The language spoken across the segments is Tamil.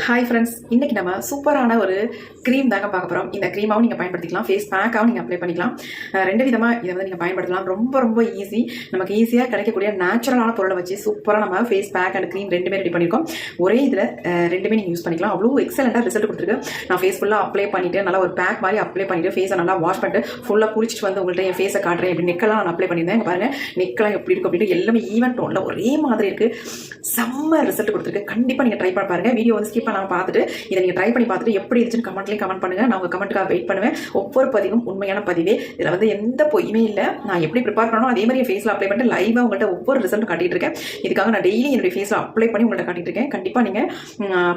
ஹாய் ஃப்ரெண்ட்ஸ் இன்றைக்கி நம்ம சூப்பரான ஒரு க்ரீம் தாங்க பார்க்க போகிறோம் இந்த க்ரீமாகவும் நீங்கள் பயன்படுத்திக்கலாம். ஃபேஸ் பேக்காகவும் நீங்கள் அப்ளை பண்ணிக்கலாம். ரெண்டு விதமாக இதை வந்து நீங்கள் பயன்படுத்தலாம். ரொம்ப ரொம்ப ஈஸி நமக்கு ஈஸியாக கிடைக்கக்கூடிய நேச்சுரலான பொருளை வச்சு சூப்பராக நம்ம ஃபேஸ் பேக் அண்ட் க்ரீம் ரெண்டுமே ரெடி பண்ணியிருக்கோம். ஒரே இதில் ரெண்டுமே நீங்கள் யூஸ் பண்ணிக்கலாம். அவ்வளோ எக்ஸலண்ட்டாக ரிசல்ட் கொடுத்துருக்கு. நான் ஃபேஸ் ஃபுல்லாக அப்ளை பண்ணிவிட்டு நல்லா ஒரு பேக் மாதிரி அப்ளை பண்ணிவிட்டு ஃபேஸை நல்லா வாஷ் பண்ணிட்டு ஃபுல்லாக குளிச்சிட்டு வந்து உங்கள்கிட்ட என் ஃபேஸை காட்டுறேன். இப்படி நெக்கெல்லாம் நான் அப்ளை பண்ணியிருந்தேன். இங்க பாருங்கள் நெக்கெல்லாம் எப்படி இருக்கும் அப்படின்னு எல்லாமே ஈவெண்ட் ஒன்றில் ஒரே மாதிரி இருக்குது செம்ம ரிசல்ட் கொடுத்துருக்கு. கண்டிப்பாக நீங்கள் ட்ரை பண்ண பாருங்கள் வீடியோ வந்து ஸ்கிப் பண்ணாமல் பார்த்துட்டு இதை நீங்கள் ட்ரை பண்ணி பார்த்துட்டு எப்படி இருந்துச்சுன்னு கமெண்ட்லேயும் கமெண்ட் பண்ணுங்கள் நான் உங்கள் கமெண்ட்டுக்காக வெயிட் பண்ணுவேன். ஒவ்வொரு பதிவும் உண்மையான பதிவே. இதில் வந்து எந்த பொய்யுமே இல்லை. நான் எப்படி ப்ரிப்பேர் பண்ணணும் அதே மாதிரி என் ஃபேஸில் அப்ளை பண்ணிட்டு லைவாக உங்கள்கிட்ட ஒவ்வொரு ரிசல்ட் காட்டிட்டு இருக்கேன். இதுக்காக நான் டெய்லி என்னுடைய ஃபேஸில் அப்ளை பண்ணி உங்கள்கிட்ட காட்டிட்டு இருக்கேன். கண்டிப்பாக நீங்கள்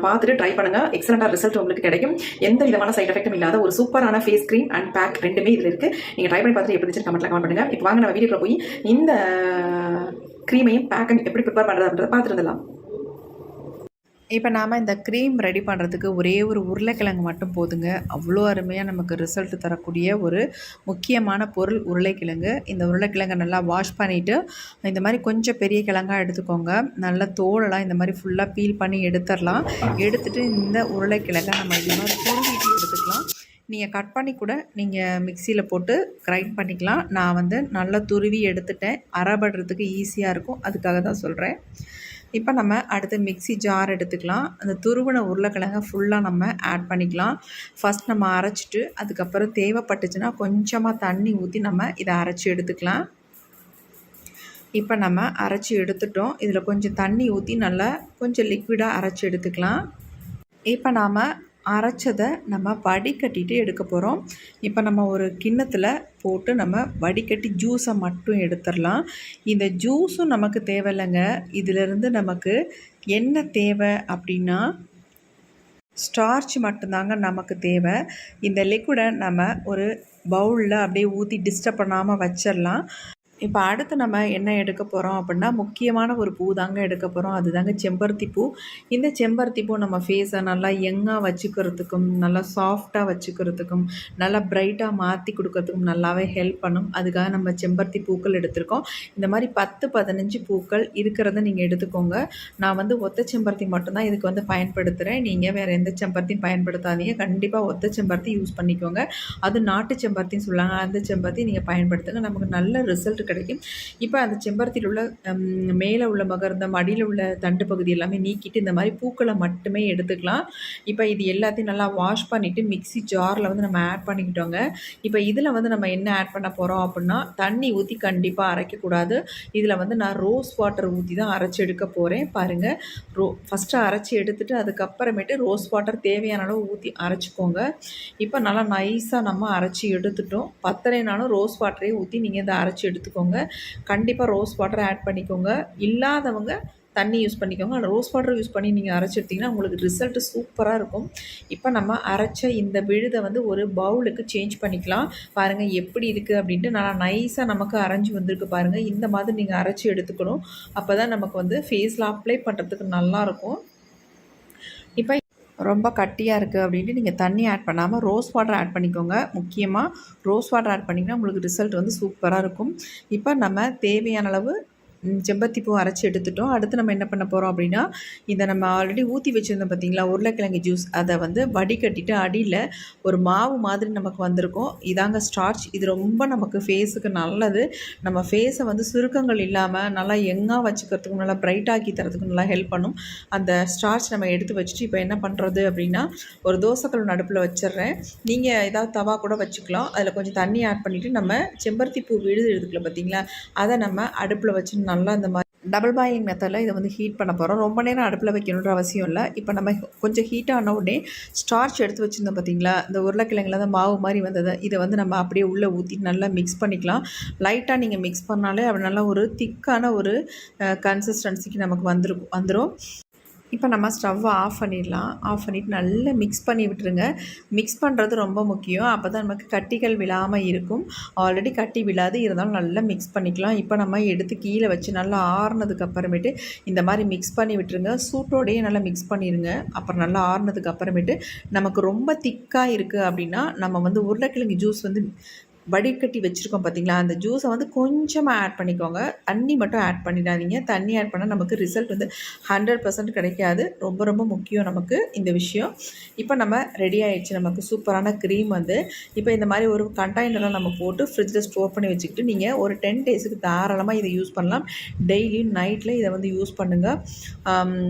பார்த்துட்டு ட்ரை பண்ணுங்கள் எக்ஸலண்ட்டாக ரிசல்ட் உங்களுக்கு கிடைக்கும். எந்த விதமான சைட் எஃபெக்ட்டும் இல்லாத ஒரு சூப்பரான ஃபேஸ் க்ரீம் அண்ட் பேக் ரெண்டுமே இதில் இருக்குது நீங்கள் ட்ரை பண்ணி பார்த்துட்டு எப்படி இருந்துச்சு கமெண்ட்டில் கமெண்ட் பண்ணுங்கள் இப்போ வாங்க நம்ம வீடியோக்குள்ள போய் இந்த க்ரீமையும் பேக்கையும் எப்படி ப்ரிப்பேர் பண்ணுறது அப்படின்றத பார்த்துருந்தலாம் இப்போ நாம் இந்த க்ரீம் ரெடி பண்ணுறதுக்கு ஒரே ஒரு உருளைக்கிழங்கு மட்டும் போதுங்க. அவ்வளோ அருமையாக நமக்கு ரிசல்ட் தரக்கூடிய ஒரு முக்கியமான பொருள் உருளைக்கிழங்கு. இந்த உருளைக்கிழங்கை நல்லா வாஷ் பண்ணிவிட்டு இந்த மாதிரி கொஞ்சம் பெரிய கிழங்கா எடுத்துக்கோங்க. நல்லா தோலெல்லாம் இந்த மாதிரி ஃபுல்லாக பீல் பண்ணி எடுத்துடலாம். எடுத்துகிட்டு இந்த உருளைக்கிழங்கை நம்ம இந்த மாதிரி துருவிட்டு எடுத்துக்கலாம். நீங்கள் கட் பண்ணி கூட நீங்கள் மிக்சியில் போட்டு கிரைண்ட் பண்ணிக்கலாம். நான் வந்து நல்லா துருவி எடுத்துட்டேன். அரைபடுறதுக்கு ஈஸியாக இருக்கும். அதுக்காக தான் சொல்கிறேன் இப்போ நம்ம அடுத்து மிக்ஸி ஜார் எடுத்துக்கலாம். அந்த துருவின உருளைக்கிழங்க ஃபுல்லாக நம்ம ஆட் பண்ணிக்கலாம். ஃபஸ்ட் நம்ம அரைச்சிட்டு அதுக்கப்புறம் தேவைப்பட்டுச்சுன்னா கொஞ்சமாக தண்ணி ஊற்றி நம்ம இதை அரைச்சி எடுத்துக்கலாம். இப்போ நம்ம அரைச்சி எடுத்துட்டோம். இதில் கொஞ்சம் தண்ணி ஊற்றி நல்லா கொஞ்சம் லிக்விடாக அரைச்சி எடுத்துக்கலாம். இப்போ நாம் அரைச்சதை நம்ம வடிகட்டிட்டு எடுக்க போகிறோம் இப்போ நம்ம ஒரு கிண்ணத்தில் போட்டு நம்ம வடிகட்டி ஜூஸை மட்டும் எடுத்துடலாம். இந்த ஜூஸும் நமக்கு தேவையில்லைங்க. இதிலிருந்து நமக்கு என்ன தேவை அப்படின்னா ஸ்டார்ச் மட்டும்தாங்க நமக்கு தேவை. இந்த லிக்விடை நம்ம ஒரு பவுலில் அப்படியே ஊற்றி டிஸ்டர்ப் பண்ணாமல் வச்சிடலாம். இப்போ அடுத்து நம்ம என்ன எடுக்க போகிறோம் அப்படின்னா முக்கியமான ஒரு பூ தாங்க எடுக்க போகிறோம் அதுதாங்க செம்பருத்தி பூ. இந்த செம்பருத்தி பூ நம்ம ஃபேஸை நல்லா யங்காக வச்சுக்கிறதுக்கும் நல்லா சாஃப்டாக வச்சுக்கிறதுக்கும் நல்லா பிரைட்டாக மாற்றி கொடுக்கறதுக்கும் நல்லாவே ஹெல்ப் பண்ணும். அதுக்காக நம்ம செம்பருத்தி பூக்கள் எடுத்திருக்கோம். இந்த மாதிரி பத்து பதினஞ்சு பூக்கள் இருக்கிறத நீங்கள் எடுத்துக்கோங்க. நான் வந்து ஒத்த செம்பருத்தி மட்டும்தான் இதுக்கு வந்து பயன்படுத்துகிறேன் நீங்கள் வேறு எந்த செம்பருத்தியும் பயன்படுத்தாதீங்க. கண்டிப்பாக ஒத்த செம்பருத்தி யூஸ் பண்ணிக்கோங்க. அது நாட்டு செம்பருத்தின்னு சொல்லுவாங்க. அந்த செம்பருத்தி நீங்கள் பயன்படுத்துங்க. நமக்கு நல்ல ரிசல்ட் கிடைக்கும். இப்போ அந்த செம்பருத்தியில் உள்ள மேலே உள்ள மகர்ந்தம் அடியில் உள்ள தண்டு பகுதி எல்லாமே நீக்கிட்டு இந்த மாதிரி பூக்களை மட்டுமே எடுத்துக்கலாம். இப்போ இது எல்லாத்தையும் நல்லா வாஷ் பண்ணிவிட்டு மிக்ஸி ஜாரில் வந்து நம்ம ஆட் பண்ணிக்கிட்டோங்க. இப்போ இதில் வந்து நம்ம என்ன ஆட் பண்ண போகிறோம் அப்படின்னா தண்ணி ஊற்றி கண்டிப்பாக அரைக்கக்கூடாது இதில் வந்து நான் ரோஸ் வாட்டர் ஊற்றி தான் அரைச்சி எடுக்க போகிறேன் பாருங்கள் ரோ ஃபஸ்ட்டு அரைச்சி எடுத்துகிட்டு அதுக்கப்புறமேட்டு ரோஸ் வாட்டர் தேவையான அளவு ஊற்றி அரைச்சிக்கோங்க. இப்போ நல்லா நைஸாக நம்ம அரைச்சி எடுத்துட்டோம். பத்தலைனாலும் ரோஸ் வாட்டரே ஊற்றி நீங்கள் இதை அரைச்சி எடுத்துக்கோங்க. கண்டிப்பாக ரோஸ் வாட்டர் ஆட் பண்ணிக்கோங்க. இல்லாதவங்க தண்ணி யூஸ் பண்ணிக்கோங்க. ரோஸ் வாட்டர் யூஸ் பண்ணி நீங்கள் அரைச்சிருத்தீங்கன்னா உங்களுக்கு ரிசல்ட் சூப்பராக இருக்கும். இப்போ நம்ம அரைச்ச இந்த விழுதை வந்து ஒரு பவுலுக்கு சேஞ்ச் பண்ணிக்கலாம். பாருங்கள் எப்படி இருக்குது அப்படின்ட்டு நல்லா நைஸாக நமக்கு அரைஞ்சி வந்திருக்கு பாருங்கள் இந்த மாதிரி நீங்கள் அரைச்சி எடுத்துக்கணும். அப்போ தான் நமக்கு வந்து ஃபேஸில் அப்ளை பண்ணுறதுக்கு நல்லாயிருக்கும் இப்போ ரொம்ப கட்டியாக இருக்குது அப்படின்ட்டு நீங்கள் தண்ணி ஆட் பண்ணாமல் ரோஸ் வாட்டர் ஆட் பண்ணிக்கோங்க. முக்கியமாக ரோஸ் வாட்டர் ஆட் பண்ணிங்கன்னா உங்களுக்கு ரிசல்ட் வந்து சூப்பராக இருக்கும். இப்போ நம்ம தேவையான அளவு செம்பத்தி செம்பருத்தி பூ அரைச்சி எடுத்துட்டோம். அடுத்து நம்ம என்ன பண்ண போகிறோம் அப்படின்னா இதை நம்ம ஆல்ரெடி ஊற்றி வச்சுருந்தோம் பார்த்தீங்களா உருளைக்கிழங்கு ஜூஸ் அதை வந்து வடிகட்டிட்டு அடியில் ஒரு மாவு மாதிரி நமக்கு வந்திருக்கும். இதாங்க ஸ்டார்ச் இது ரொம்ப நமக்கு ஃபேஸுக்கு நல்லது. நம்ம ஃபேஸை வந்து சுருக்கங்கள் இல்லாமல் நல்லா எங்காக வச்சுக்கிறதுக்கும் நல்லா பிரைட்டாக்கி தரதுக்கும் நல்லா ஹெல்ப் பண்ணும். அந்த ஸ்டார்ச் நம்ம எடுத்து வச்சுட்டு இப்போ என்ன பண்ணுறது அப்படின்னா ஒரு தோசைக்கல் நடுப்பில் வச்சிடுறேன். நீங்கள் ஏதாவது தவா கூட வச்சுக்கலாம். அதில் கொஞ்சம் தண்ணி ஆட் பண்ணிவிட்டு நம்ம செம்பருத்தி பூ விழுது எடுத்துக்கல பார்த்தீங்களா அதை நம்ம அடுப்பில் வச்சு நல்லா இந்த மாதிரி டபுள் பாயிலிங் மெத்தடில் இதை வந்து ஹீட் பண்ண போகிறோம் ரொம்ப நேரம் அடுப்பில் வைக்கணுன்ற அவசியம் இல்லை. இப்போ நம்ம கொஞ்சம் ஹீட் ஆன உடனே ஸ்டார்ச் எடுத்து வச்சுருந்தோம் பார்த்தீங்களா இந்த உருளைக்கிழங்குல தான் மாவு மாதிரி வந்தது. இதை வந்து நம்ம அப்படியே உள்ளே ஊற்றி நல்லா மிக்ஸ் பண்ணிக்கலாம். லைட்டாக நீங்கள் மிக்ஸ் பண்ணாலே அப்படி நல்லா ஒரு திக்கான ஒரு கன்சிஸ்டன்சிக்கு நமக்கு வந்துருக்கும் வந்துடும் இப்போ நம்ம ஸ்டவ்வை ஆஃப் பண்ணிடலாம். ஆஃப் பண்ணிவிட்டு நல்லா மிக்ஸ் பண்ணி விட்டுருங்க. மிக்ஸ் பண்ணுறது ரொம்ப முக்கியம். அப்போ தான் நமக்கு கட்டிகள் விழாமல் இருக்கும். ஆல்ரெடி கட்டி விழாது. இருந்தாலும் நல்லா மிக்ஸ் பண்ணிக்கலாம். இப்போ நம்ம எடுத்து கீழே வச்சு நல்லா ஆறுனதுக்கு அப்புறமேட்டு இந்த மாதிரி மிக்ஸ் பண்ணி விட்டுருங்க. சூட்டோடையே நல்லா மிக்ஸ் பண்ணிடுங்க அப்புறம் நல்லா ஆறுனதுக்கு அப்புறமேட்டு நமக்கு ரொம்ப திக்காக இருக்குது அப்படின்னா நம்ம வந்து உருளைக்கிழங்கு ஜூஸ் வந்து வடிகட்டி வச்சுருக்கோம் பார்த்தீங்களா அந்த ஜூஸை வந்து கொஞ்சமாக ஆட் பண்ணிக்கோங்க. தண்ணி மட்டும் ஆட் பண்ணிடாதீங்க. தண்ணி ஆட் பண்ணால் நமக்கு ரிசல்ட் வந்து ஹண்ட்ரட் பர்சன்ட் கிடைக்காது. ரொம்ப ரொம்ப முக்கியம் நமக்கு இந்த விஷயம். இப்போ நம்ம ரெடி ஆகிடுச்சு நமக்கு சூப்பரான க்ரீம் வந்து. இப்போ இந்த மாதிரி ஒரு கண்டெய்னரில் நம்ம போட்டு ஃப்ரிட்ஜில் ஸ்டோர் பண்ணி வச்சுக்கிட்டு நீங்கள் ஒரு டென் டேஸுக்கு தாராளமாக இதை யூஸ் பண்ணலாம். டெய்லியும் நைட்டில் இதை வந்து யூஸ் பண்ணுங்கள்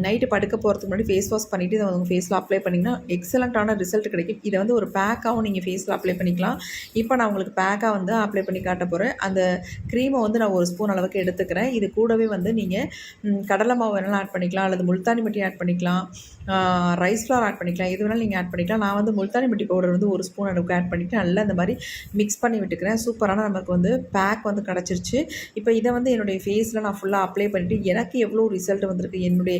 நைட்டு படுக்க போகிறதுக்கு முன்னாடி ஃபேஸ் வாஷ் பண்ணிவிட்டு இதை உங்கள் ஃபேஸில் அப்ளை பண்ணிங்கன்னா எக்ஸலண்ட்டான ரிசல்ட் கிடைக்கும். இதை வந்து ஒரு பேக்காகவும் நீங்கள் ஃபேஸில் அப்ளை பண்ணிக்கலாம். இப்போ நான் உங்களுக்கு பேக்காக வந்து அப்ளை பண்ணி காட்ட போகிறேன் அந்த க்ரீமை வந்து நான் ஒரு ஸ்பூன் அளவுக்கு எடுத்துக்கிறேன். இது கூடவே வந்து நீங்கள் கடலை மாவு வேணாலும் ஆட் பண்ணிக்கலாம். அல்லது முல்தானி மட்டி ஆட் பண்ணிக்கலாம். ரைஸ் ஃப்ளார் ஆட் பண்ணிக்கலாம். எது வேணாலும் நீங்கள் ஆட் பண்ணிக்கலாம். நான் வந்து முல்தானி மட்டி பவுடர் வந்து ஒரு ஸ்பூன் அளவுக்கு ஆட் பண்ணிவிட்டு நல்லா இந்த மாதிரி மிக்ஸ் பண்ணி விட்டுக்கிறேன். சூப்பரான நமக்கு வந்து பேக் வந்து கிடச்சிருச்சு. இப்போ இதை வந்து என்னுடைய ஃபேஸில் நான் ஃபுல்லாக அப்ளை பண்ணிவிட்டு எனக்கு எவ்வளோ ரிசல்ட் வந்திருக்கு? என்னுடைய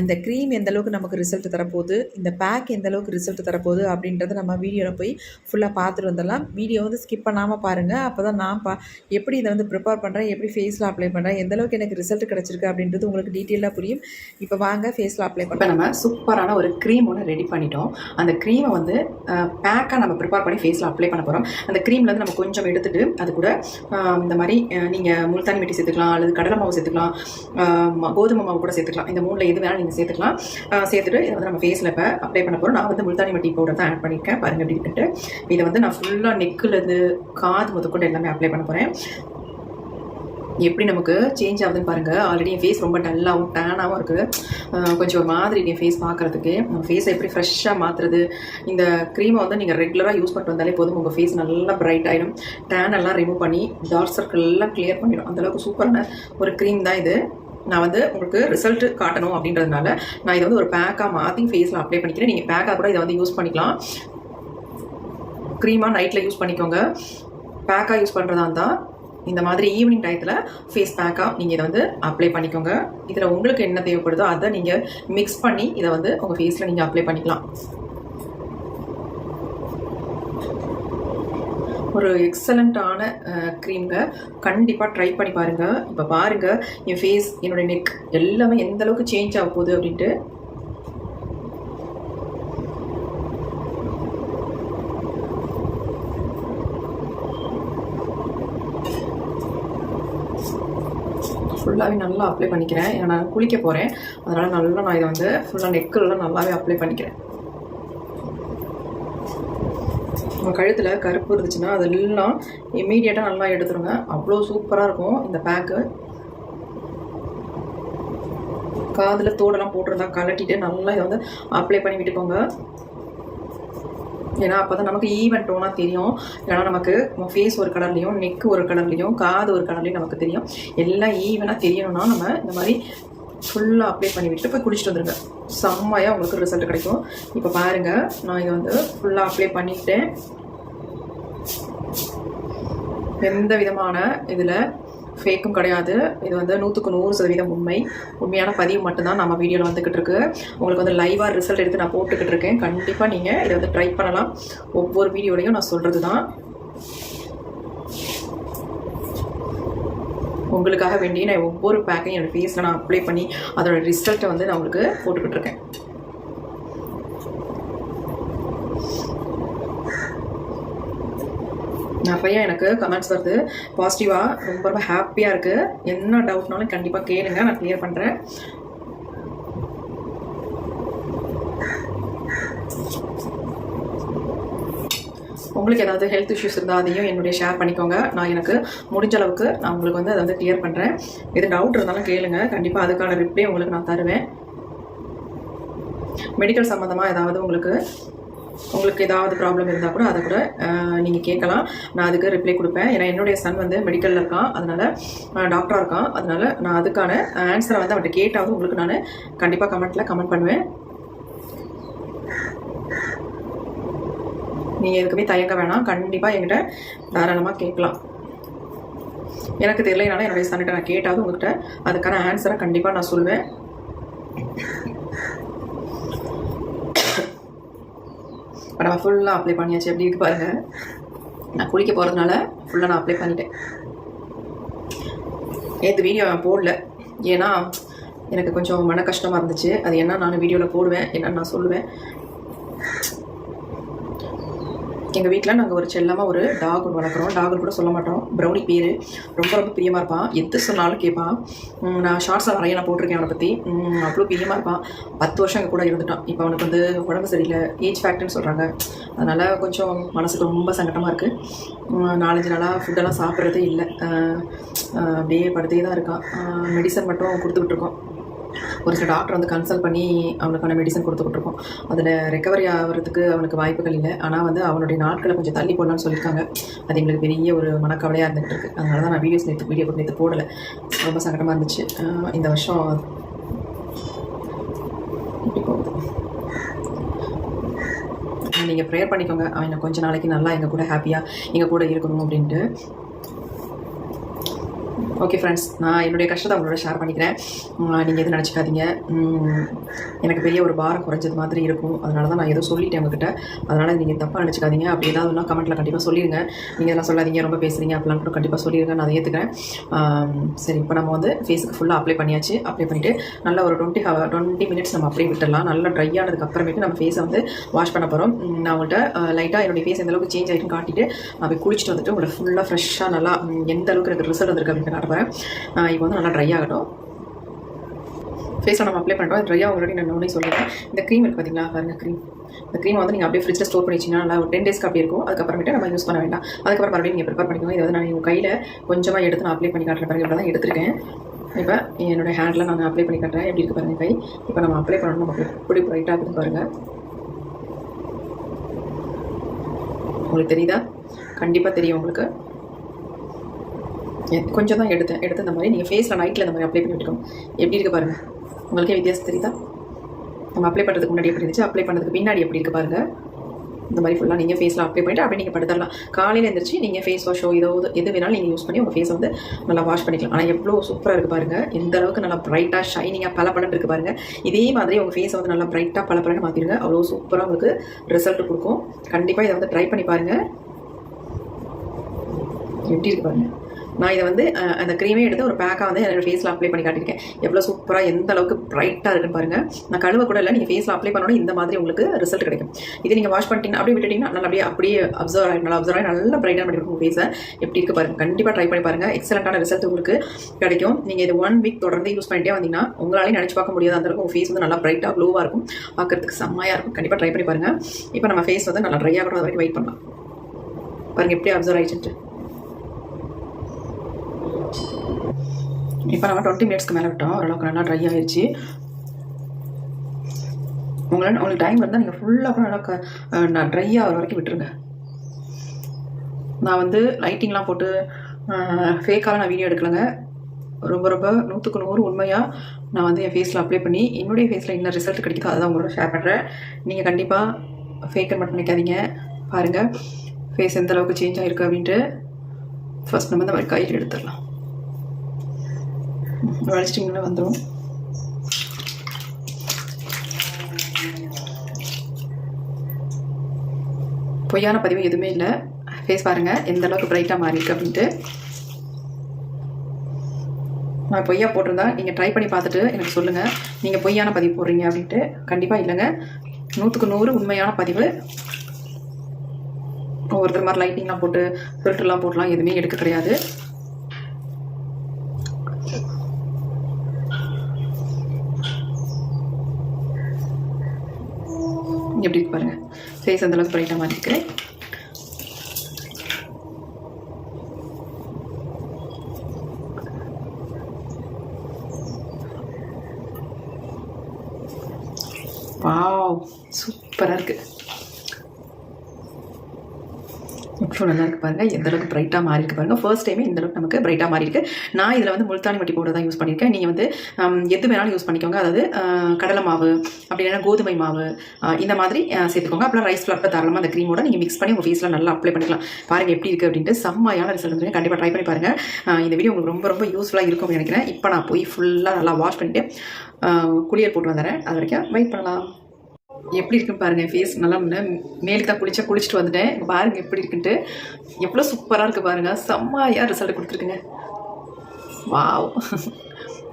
அந்த க்ரீம் எந்த அளவுக்கு நமக்கு ரிசல்ட் தரப்போகுது? இந்த பேக் எந்த அளவுக்கு ரிசல்ட் தரப்போகுது? அப்படின்றத நம்ம வீடியோவில் போய் ஃபுல்லாக பார்த்துட்டு வந்துடலாம். வீடியோ வந்து ஸ்கிப் பண்ணாமல் பாருங்கள் அப்போ தான் நான் பா எப்படி இதை வந்து ப்ரிப்பேர் பண்ணுறேன் எப்படி ஃபேஸில் அப்ளை பண்ணுறேன் எந்தளவுக்கு எனக்கு ரிசல்ட் கிடச்சிருக்கு அப்படின்றது உங்களுக்கு டீட்டெயிலாக புரியும். இப்போ வாங்க ஃபேஸில் அப்ளை பண்ண நம்ம சூப்பரான ஒரு க்ரீம் ஒன்று ரெடி பண்ணிட்டோம். அந்த க்ரீமை வந்து பேக்காக நம்ம ப்ரிப்பேர் பண்ணி ஃபேஸில் அப்ளை பண்ண போகிறோம் அந்த க்ரீம்லேருந்து நம்ம கொஞ்சம் எடுத்துகிட்டு அது கூட இந்த மாதிரி நீங்கள் முல்தானி மெட்டி சேர்த்துக்கலாம் அல்லது கடலை மாவு சேர்த்துக்கலாம் கோதுமை மாவு கூட சேர்த்துக்கலாம். இந்த மூணில் எது வேணாலும் நீங்கள் சேர்த்துக்கலாம். சேர்த்துட்டு இதை வந்து நம்ம ஃபேஸில் இப்போ அப்ளை பண்ண போகிறோம் நான் வந்து முல்தானி மெட்டி பவுடர் தான் ஆட் பண்ணியிருக்கேன். பாருங்கள் எப்படி இதை வந்து நான் ஃபுல்லாக நெக்குலேருந்து காது முதற்கொண்டு எல்லாமே அப்ளை பண்ண போகிறேன் எப்படி நமக்கு சேஞ்ச் ஆகுதுன்னு பாருங்கள் ஆல்ரெடி என் ஃபேஸ் ரொம்ப டல்லாகவும் டேனாகவும் இருக்குது கொஞ்சம் ஒரு மாதிரி என் ஃபேஸ் பார்க்குறதுக்கு. நம்ம ஃபேஸை எப்படி ஃப்ரெஷ்ஷாக மாற்றுறது இந்த க்ரீமை வந்து நீங்கள் ரெகுலராக யூஸ் பண்ணிட்டு வந்தாலே போதும். உங்கள் ஃபேஸ் நல்லா பிரைட் ஆகிடும் டேன் எல்லாம் ரிமூவ் பண்ணி டார்க் சர்க்கிள் எல்லாம் கிளியர் பண்ணிடும். அந்தளவுக்கு சூப்பரான ஒரு க்ரீம் தான் இது. நான் வந்து உங்களுக்கு ரிசல்ட் காட்டணும் அப்படின்றதுனால நான் இதை வந்து ஒரு பேக்காக மாற்றி ஃபேஸில் அப்ளை பண்ணிக்கிறேன். நீங்கள் பேக்காக கூட இதை வந்து யூஸ் பண்ணிக்கலாம். க்ரீமாக நைட்டில் யூஸ் பண்ணிக்கோங்க. பேக்காக யூஸ் பண்ணுறதா இருந்தால் இந்த மாதிரி ஈவினிங் டயத்தில் ஃபேஸ் பேக்காக நீங்கள் இதை வந்து அப்ளை பண்ணிக்கோங்க. இதில் உங்களுக்கு என்ன தேவைப்படுதோ அதை நீங்கள் மிக்ஸ் பண்ணி இதை வந்து உங்கள் ஃபேஸில் நீங்கள் அப்ளை பண்ணிக்கலாம். ஒரு எக்ஸலண்ட்டான க்ரீம்ங்க கண்டிப்பாக ட்ரை பண்ணி பாருங்கள் இப்போ பாருங்கள் என் ஃபேஸ் என்னுடைய நெக் எல்லாமே எந்த அளவுக்கு சேஞ்ச் ஆக போகுது அப்படின்ட்டு. ஃபுல்லாகவே நல்லா அப்ளை பண்ணிக்கிறேன். ஏன்னா நான் குளிக்க போகிறேன் அதனால் நல்லா நான் இதை வந்து ஃபுல்லாக நெக்கெல்லாம் நல்லாவே அப்ளை பண்ணிக்கிறேன். உங்கள் கழுத்தில் கருப்பு இருந்துச்சுன்னா அதெல்லாம் இமீடியட்டாக நல்லா எடுத்துருங்க. அவ்வளோ சூப்பராக இருக்கும் இந்த பேக்கு காதில் தோடெல்லாம் போட்டிருந்தா கலட்டிட்டு நல்லா இதை வந்து அப்ளை பண்ணி விட்டுக்கோங்க ஏன்னா அப்போ தான் நமக்கு ஈவன் டோனாக தெரியும். ஏன்னா நமக்கு ஃபேஸ் ஒரு கலர்லேயும் நெக் ஒரு கலர்லேயும் காது ஒரு கலர்லேயும் நமக்கு தெரியும். எல்லாம் ஈவனாக தெரியணும்னா நம்ம இந்த மாதிரி ஃபுல்லாக அப்ளை பண்ணி விட்டு போய் குடிச்சிட்டு வந்துடுங்க செம்மையாக உங்களுக்கு ரிசல்ட் கிடைக்கும். இப்போ பாருங்கள் நான் இதை வந்து ஃபுல்லாக அப்ளை பண்ணிக்கிட்டேன் எந்த விதமான இதில் ஃபேக்கும் கிடையாது. இது வந்து நூற்றுக்கு நூறு சதவீதம் உண்மை. உண்மையான பதிவு மட்டும்தான் நம்ம வீடியோவில் வந்துக்கிட்டு இருக்கு. உங்களுக்கு வந்து லைவாக ரிசல்ட் எடுத்து நான் போட்டுக்கிட்டு இருக்கேன். கண்டிப்பாக நீங்கள் இதை வந்து ட்ரை பண்ணலாம். ஒவ்வொரு வீடியோலையும் நான் சொல்கிறது தான் உங்களுக்காக வேண்டி நான் ஒவ்வொரு பேக்கையும் என்னோடய ஃபேஸில் நான் அப்ளை பண்ணி அதோடய ரிசல்ட்டை வந்து நான் உங்களுக்கு போட்டுக்கிட்டு இருக்கேன். நிறையா எனக்கு கமெண்ட்ஸ் வருது. பாசிட்டிவாக ரொம்ப ரொம்ப ஹாப்பியாக இருக்குது என்ன டவுட்னாலும் கண்டிப்பாக கேளுங்க. நான் க்ளியர் பண்ணுறேன் உங்களுக்கு ஏதாவது ஹெல்த் இஷ்யூஸ் இருந்தால் அதையும் என்னுடைய ஷேர் பண்ணிக்கோங்க. நான் எனக்கு முடிஞ்ச அளவுக்கு நான் உங்களுக்கு வந்து அதை வந்து கிளியர் பண்ணுறேன் எது டவுட் இருந்தாலும் கேளுங்க. கண்டிப்பாக அதுக்கான ரிப்ளை உங்களுக்கு நான் தருவேன். மெடிக்கல் சம்மந்தமாக ஏதாவது உங்களுக்கு உங்களுக்கு ஏதாவது ப்ராப்ளம் இருந்தால் கூட அதை கூட நீங்கள் கேட்கலாம். நான் அதுக்கு ரிப்ளை கொடுப்பேன். ஏன்னா என்னுடைய சன் வந்து மெடிக்கலில் இருக்கான். அதனால் டாக்டராக இருக்கான். அதனால் நான் அதுக்கான ஆன்சரை வந்து அவன்கிட்ட கேட்டாவது உங்களுக்கு நான் கண்டிப்பாக கமெண்ட்டில் கமெண்ட் பண்ணுவேன். நீங்கள் எதுக்குமே தயங்க வேணாம். கண்டிப்பாக என்கிட்ட தாராளமாக கேட்கலாம். எனக்கு தெரியலனால என்னுடைய சன்னிட்ட நான் கேட்டாவது உங்கள்கிட்ட அதுக்கான ஆன்சரை கண்டிப்பாக நான் சொல்வேன். இப்போ நம்ம ஃபுல்லாக அப்ளை பண்ணியாச்சு. எப்படி இருக்கு பாருங்க நான் குளிக்க போகிறதுனால ஃபுல்லாக நான் அப்ளை பண்ணிட்டேன். நேற்று வீடியோ நான் போடல. ஏன்னா எனக்கு கொஞ்சம் மன கஷ்டமாக இருந்துச்சு. அது என்ன நான் வீடியோவில் போடுவேன். என்னன்னு நான் சொல்லுவேன். எங்கள் வீட்டில் நாங்கள் ஒரு செல்லமாக ஒரு டாக் ஒன்று வளர்க்குறோம். டாக் கூட சொல்ல மாட்டோம். ப்ரௌனி பேர். ரொம்ப ரொம்ப பிரியமாக இருப்பான். எது சொன்னாலும் கேட்பான். நான் ஷார்ட்ஸாக நிறைய நான் போட்டிருக்கேன் அவனை பற்றி அவ்வளோ பிரியமாக இருப்பான். பத்து வருஷம் எங்கள் கூட இருந்துட்டான். இப்போ அவனுக்கு வந்து உடம்பு சரியில்லை. ஏஜ் ஃபேக்ட்னு சொல்கிறாங்க அதனால் கொஞ்சம் மனசுக்கு ரொம்ப சங்கடமாக இருக்குது நாலஞ்சு நாளாக ஃபுட்டெல்லாம் சாப்பிட்றதே இல்லை. அப்படியே படுத்தே தான் இருக்கான் மெடிசன் மட்டும் கொடுத்துக்கிட்ருக்கோம் ஒரு சில டாக்டர் வந்து கன்சல்ட் பண்ணி அவனுக்கான மெடிசன் கொடுத்துக்கிட்ருக்கோம் அதில் ரெக்கவரி ஆகிறதுக்கு அவனுக்கு வாய்ப்புகள் இல்லை. ஆனால் வந்து அவனுடைய நாட்களை கொஞ்சம் தள்ளி போடலான்னு சொல்லியிருக்காங்க. அது எங்களுக்கு பெரிய ஒரு மனக்கவலையாக இருந்துகிட்டு இருக்கு. அதனால தான் நான் வீடியோஸ் நேற்று வீடியோ நேற்று போடலை. ரொம்ப சங்கடமாக இருந்துச்சு. இந்த வருஷம் இப்படி போகுது. நீங்கள் ப்ரேயர் பண்ணிக்கோங்க. அவன் கொஞ்ச நாளைக்கு நல்லா எங்கள் கூட ஹாப்பியாக எங்கள் கூட இருக்கணும் அப்படின்ட்டு. ஓகே ஃப்ரெண்ட்ஸ் நான் என்னுடைய கஷ்டத்தை அவங்களோட ஷேர் பண்ணிக்கிறேன். நீங்கள் எதுவும் நினச்சிக்காதீங்க. எனக்கு பெரிய ஒரு பாரம் குறைஞ்சது மாதிரி இருக்கும். அதனால தான் நான் ஏதோ சொல்லிட்டேன் உங்ககிட்ட. அதனால் நீங்கள் தப்பாக நினச்சிக்காதீங்க. அப்படி ஏதாவதுனா கமெண்ட்டில் கண்டிப்பாக சொல்லிடுங்க நீங்கள் இதெல்லாம் சொல்லாதீங்க. ரொம்ப பேசுகிறீங்க அப்படிலாம் கூட கண்டிப்பாக சொல்லிடுங்க நான் அதை ஏற்றுக்கிறேன் சரி இப்போ நம்ம வந்து ஃபேஸுக்கு ஃபுல்லாக அப்ளை பண்ணியாச்சு. அப்ளை பண்ணிவிட்டு நல்லா ஒரு டுவெண்ட்டி ஹவர் டுவெண்ட்டி மினிட்ஸ் நம்ம அப்படியே விட்டுடலாம். நல்லா ட்ரை ஆனதுக்கு அப்புறமேட்டு நம்ம ஃபேஸை வந்து வாஷ் பண்ண போகிறோம் நான் உங்கள்கிட்ட லைட்டாக என்னுடைய ஃபேஸ் எந்தளவுக்கு சேஞ்ச் ஆகிட்டுன்னு காட்டிட்டு அப்படி குளிச்சுட்டு வந்துட்டு உங்களை ஃபுல்லாக ஃப்ரெஷ்ஷாக நல்லா எந்த அளவுக்கு எனக்கு ரிசல்ட் வந்திருக்கு அப்படின்னு காட்ட போகிறேன் இப்போ வந்து நல்லா ட்ரை ஆகட்டும். ஃபேஸில் நம்ம அப்ளை பண்ணுறோம் ட்ரை ஆல்ரெடி நான் ஒன்றே சொல்லிடுறேன் இந்த க்ரீம் இருக்குது பார்த்தீங்களா பாருங்க க்ரீம் இந்த க்ரீம் வந்து நீங்கள் அப்படியே ஃப்ரிட்ஜில் ஸ்டோர் பண்ணி வச்சிங்கன்னா நல்லா ஒரு டென் டேஸ்க்கு அப்படி இருக்கும். அதுக்கப்புறமேட்டு நம்ம யூஸ் பண்ண வேண்டாம். அதுக்கப்புறம் மறுபடியும் நீங்கள் ப்ரிப்பேர் பண்ணிக்கோங்க. இதை வந்து நான் உங்கள் கையில் கொஞ்சமாக எடுத்து நான் அப்ளை பண்ணி காட்டுறேன் பாருங்க. இப்படி தான் எடுத்திருக்கேன். இப்போ என்னோட ஹேண்டில் நான் அப்ளை பண்ணி காட்டுறேன். எப்படி இருக்குது பாருங்கள் கை. இப்போ நம்ம அப்ளை பண்ணணும். நம்ம எப்படி ப்ரைட்டாக இருக்குது பாருங்கள் உங்களுக்கு தெரியுதா? கண்டிப்பாக தெரியும் உங்களுக்கு. கொஞ்சம் தான் எடுத்தேன். எடுத்து இந்த மாதிரி நீங்கள் ஃபேஸில் நைட்டில் இந்த மாதிரி அப்ளை பண்ணி விட்டுக்கோங்க எப்படி இருக்கு பாருங்கள் உங்களுக்கே வித்தியாசம் தெரியுதா? நம்ம அப்ளை பண்ணுறதுக்கு முன்னாடி எப்படி இருந்துச்சு? அப்ளை பண்ணதுக்கு பின்னாடி எப்படி இருக்கு பாருங்கள் இந்த மாதிரி ஃபுல்லாக நீங்கள் ஃபேஸில் அப்ளை பண்ணிவிட்டு அப்படியே நீங்கள் படுத்துடலாம். காலையில் எழுந்திரிச்சு நீங்கள் ஃபேஸ் வாஷோ ஏதோ எது வேணாலும் நீங்கள் யூஸ் பண்ணி உங்கள் ஃபேஸை வந்து நல்லா வாஷ் பண்ணிக்கலாம். ஆனால் எவ்வளோ சூப்பராக இருக்குது பாருங்கள் எந்த அளவுக்கு நல்லா பிரைட்டாக ஷைனிங்காக பல பலன் இருக்குது பாருங்கள் இதே மாதிரி உங்கள் ஃபேஸை வந்து நல்லா பிரைட்டாக பல பலன்னு மாற்றிடுங்க அவ்வளோ சூப்பராக உங்களுக்கு ரிசல்ட் கொடுக்கும். கண்டிப்பாக இதை வந்து ட்ரை பண்ணி பாருங்கள் எப்படி இருக்கு பாருங்கள் நான் இதை வந்து அந்த க்ரீமே எடுத்து ஒரு பேக்காக வந்து என்னோட ஃபேஸில் அப்ளை பண்ணி காட்டியிருக்கேன். எவ்வளோ சூப்பராக எந்த அளவுக்கு ப்ரைட்டாக இருக்குன்னு பாருங்கள் நான் கழுவ கூட இல்லை நீங்கள் ஃபேஸில் அப்ளை பண்ணணும் இந்த மாதிரி உங்களுக்கு ரிசல்ட் கிடைக்கும். இது நீங்கள் வாஷ் பண்ணிட்டீங்கன்னா அப்படியே விட்டுட்டீங்கன்னா நல்லா அப்படியே அப்படியே அப்சர்வ் ஆகிடும் நல்லா அப்சர்வ் ஆகி நல்லா ப்ரைட்டாக பண்ணிருக்கும் உங்கள் ஃபேஸை எப்படி இருக்கு பாருங்கள் கண்டிப்பாக ட்ரை பண்ணி பாருங்கள் எக்ஸலண்ட்டான ரிசல்ட் உங்களுக்கு கிடைக்கும். நீங்கள் இது ஒன் வீக் தொடர்ந்து யூஸ் பண்ணிட்டே வந்தீங்கன்னா உங்களாலே நினச்சி பார்க்க முடியாது அந்த அளவுக்கு உங்கள் ஃபேஸ் வந்து நல்லா ப்ரைட்டாக க்ளோவாக இருக்கும். பார்க்கறதுக்கு செம்மையாக இருக்கும். கண்டிப்பாக ட்ரை பண்ணி பாருங்கள் இப்போ நம்ம ஃபேஸ் வந்து நல்லா ட்ரை கூட வரைக்கும் வெயிட் பண்ணலாம். பாருங்கள் எப்படி அப்சர்வ் ஆயிடுச்சுட்டு இப்போ நம்ம டுவெண்ட்டி மினிட்ஸ்க்கு மேலே விட்டோம். ஓரளவுக்கு நல்லா ட்ரை ஆயிடுச்சு உங்களால் உங்களுக்கு டைம் இருந்தால் நீங்கள் ஃபுல்லாக கூட நல்லா நான் ட்ரை ஆகிற வரைக்கும் விட்டுருங்க. நான் வந்து லைட்டிங்லாம் போட்டு ஃபேக்காக நான் வீடியோ எடுக்கலைங்க. ரொம்ப ரொம்ப நூற்றுக்கு நூறு உண்மையாக நான் வந்து என் ஃபேஸில் அப்ளை பண்ணி என்னுடைய ஃபேஸில் என்ன ரிசல்ட் கிடைக்குதோ அதை உங்களோட ஷேர் பண்ணுறேன் நீங்கள் கண்டிப்பாக ஃபேக்கர் மட்டும் நினைக்காதீங்க. பாருங்கள் ஃபேஸ் எந்த அளவுக்கு சேஞ்ச் ஆகிருக்கு அப்படின்ட்டு. ஃபர்ஸ்ட் நம்ம இந்த மாதிரி கையில் எடுத்துடலாம். வலிச்சிட்டிங்கன்னா வந்துடும் பொய்யான பதிவு எதுவுமே இல்லை. ஃபேஸ் பாருங்கள் எந்த அளவுக்கு பிரைட்டாக மாறியிருக்கு அப்படின்ட்டு. நான் பொய்யா போட்டிருந்தா நீங்கள் ட்ரை பண்ணி பார்த்துட்டு எனக்கு சொல்லுங்கள் நீங்கள் பொய்யான பதிவு போடுறீங்க அப்படின்ட்டு. கண்டிப்பாக இல்லைங்க. நூற்றுக்கு நூறு உண்மையான பதிவு. ஒவ்வொருத்தர் மாதிரி லைட்டிங்லாம் போட்டு ஃபில்டர்லாம் போடலாம் எதுவுமே எடுக்க கிடையாது. எப்படி இருக்கு பாருங்க. ஃபேஸ் அந்த அளவுக்கு பிரைட்டாக மாற்றிக்கிறேன் வாவ் சூப்பராக இருக்குது எவ்வளோ நல்லா இருக்கு பாருங்கள் எந்த அளவுக்கு பிரைட்டாக மாறி இருக்கு பாருங்கள் ஃபர்ஸ்ட் டைமே இந்த அளவுக்கு நமக்கு பிரைட்டாக மாறி இருக்கு நான் இதில் வந்து முல்தானி மட்டி போட்டு தான் யூஸ் பண்ணியிருக்கேன். நீங்கள் வந்து எது வேணாலும் யூஸ் பண்ணிக்கோங்க. அதாவது கடலை மாவு அப்படி இல்லைன்னா கோதுமை மாவு இந்த மாதிரி சேர்த்துக்கோங்க. அப்புறம் ரைஸ் ஃப்ளார் தாராளமாக அந்த க்ரீமோட நீங்கள் மிக்ஸ் பண்ணி உங்கள் ஃபேஸில் நல்லா அப்ளை பண்ணிக்கலாம். பாருங்கள் எப்படி இருக்குது அப்படின்ட்டு. செம்மையான ரிசல்ட் வந்து கண்டிப்பாக ட்ரை பண்ணி பாருங்கள் இந்த வீடியோ உங்களுக்கு ரொம்ப ரொம்ப யூஸ்ஃபுல்லாக இருக்கும் நினைக்கிறேன். இப்போ நான் போய் ஃபுல்லாக நல்லா வாஷ் பண்ணிட்டு குளியல் போட்டு வந்துடுறேன். அது வரைக்கும் வெயிட் பண்ணலாம். எப்படி இருக்குன்னு பாருங்க ஃபேஸ் நல்லா முன்ன மேலுக்கு தான் குளிச்சா குளிச்சுட்டு வந்துட்டேன். பாருங்கள் பாருங்க எப்படி இருக்குன்ட்டு. எவ்வளோ சூப்பராக இருக்குது பாருங்க. செம்மையாக ரிசல்ட் கொடுத்துருக்குங்க. வாவ்.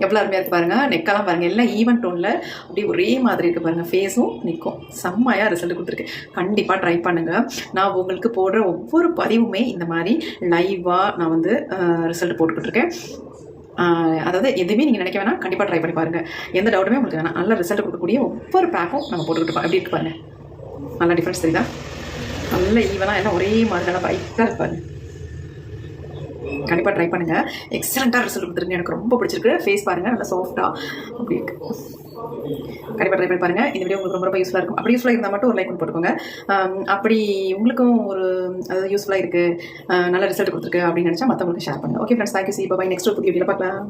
எவ்வளோ அருமையாக இருக்குது பாருங்கள் நெக்கெல்லாம் பாருங்கள் எல்லாம் ஈவன் டோனில் அப்படியே ஒரே மாதிரி இருக்குது பாருங்கள் ஃபேஸும் நிற்கும் செம்மையாக ரிசல்ட் கொடுத்துருக்கு. கண்டிப்பாக ட்ரை பண்ணுங்கள் நான் உங்களுக்கு போடுற ஒவ்வொரு பதிவுமே இந்த மாதிரி லைவாக நான் வந்து ரிசல்ட் போட்டுக்கிட்டுருக்கேன் அதாவது எதுவுமே நீங்கள் நினைக்க வேணாம். கண்டிப்பாக ட்ரை பண்ணி பாருங்கள் எந்த டவுட்டுமே உங்களுக்கு வேணாம். நல்ல ரிசல்ட் கொடுக்கக்கூடிய ஒவ்வொரு பேக்கும் நம்ம போட்டுக்கிட்டு இருக்கோம் எப்படி இருக்கு பாருங்க. நல்ல டிஃப்ரென்ஸ் தெரியுதா? நல்ல ஈவனாக எல்லாம் ஒரே மாதிரி நல்லா பைக்காக இருப்பாரு கண்டிப்பாக ட்ரை பண்ணுங்கள் எக்ஸலண்ட்டாக ரிசல்ட் கொடுத்துருக்கு எனக்கு ரொம்ப பிடிச்சிருக்கு. ஃபேஸ் பாருங்கள் நல்லா சாஃப்டாக அப்படி இருக்கு. கண்டிப்பாக ட்ரை பண்ணி பாருங்கள் இந்த வீடியோ உங்களுக்கு ரொம்ப ரொம்ப யூஸ்ஃபுல்லாக இருக்கும். அப்படி யூஸ்ஃபுல்லாக இருந்தால் மட்டும் ஒரு லைக் போட்டுக்கோங்க. அப்படி உங்களுக்கும் ஒரு அதாவது யூஸ்ஃபுல்லாக இருக்குது நல்ல ரிசல்ட் கொடுத்துருக்கு அப்படின்னு நினச்சா மற்றவங்களுக்கு ஷேர் பண்ணுங்கள் okay friends thank you see bye next புதிய வீடியோ பார்க்கலாம்.